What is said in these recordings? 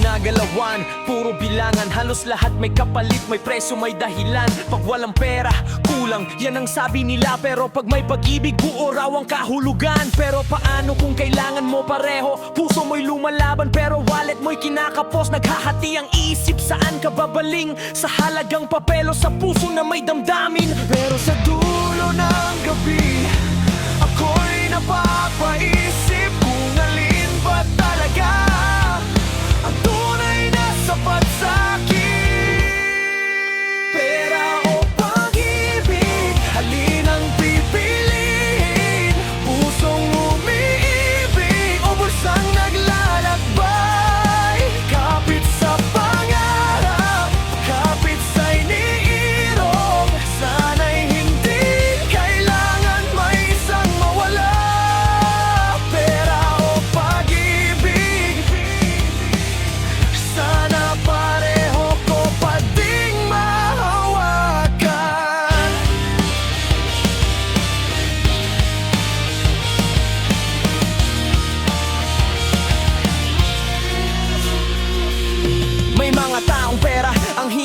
buwan Puro bilangan, halos lahat may kapalit May presyo, may dahilan. Pag walang pera, kulang. Yan ang sabi nila Pero pag may pag-ibig, buo raw ang kahulugan. Pero paano kung kailangan mo pareho? Puso mo'y lumalaban Pero wallet mo'y kinakapos. Naghahati ang isip Saan ka babaling? Sa halagang papelo Sa puso na may damdamin. Pero sa dulo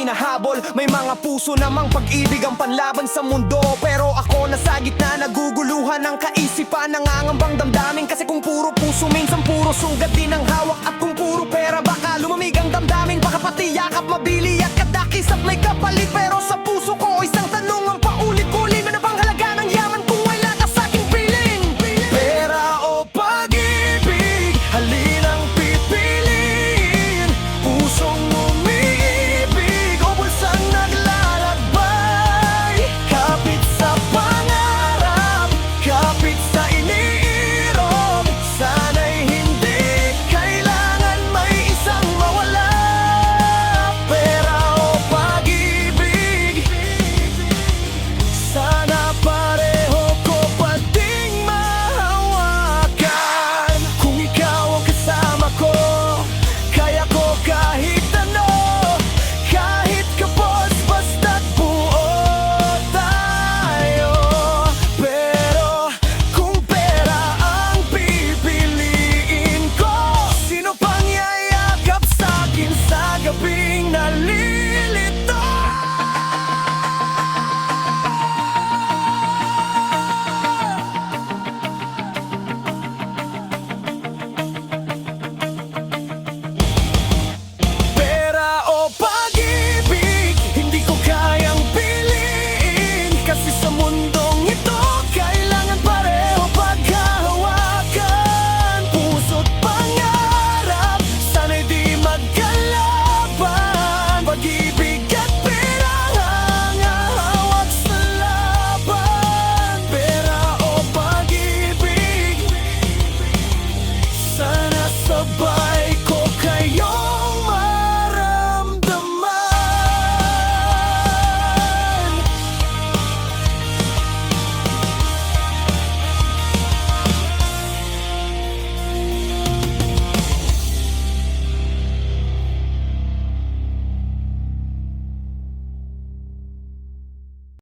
hinahabol. May mga puso namang pag-ibig ang panlaban sa mundo. Pero ako nasa gitna naguguluhan ng kaisipan. Nangangambang damdamin kasi kung puro puso Minsan puro sugat din ang hawak at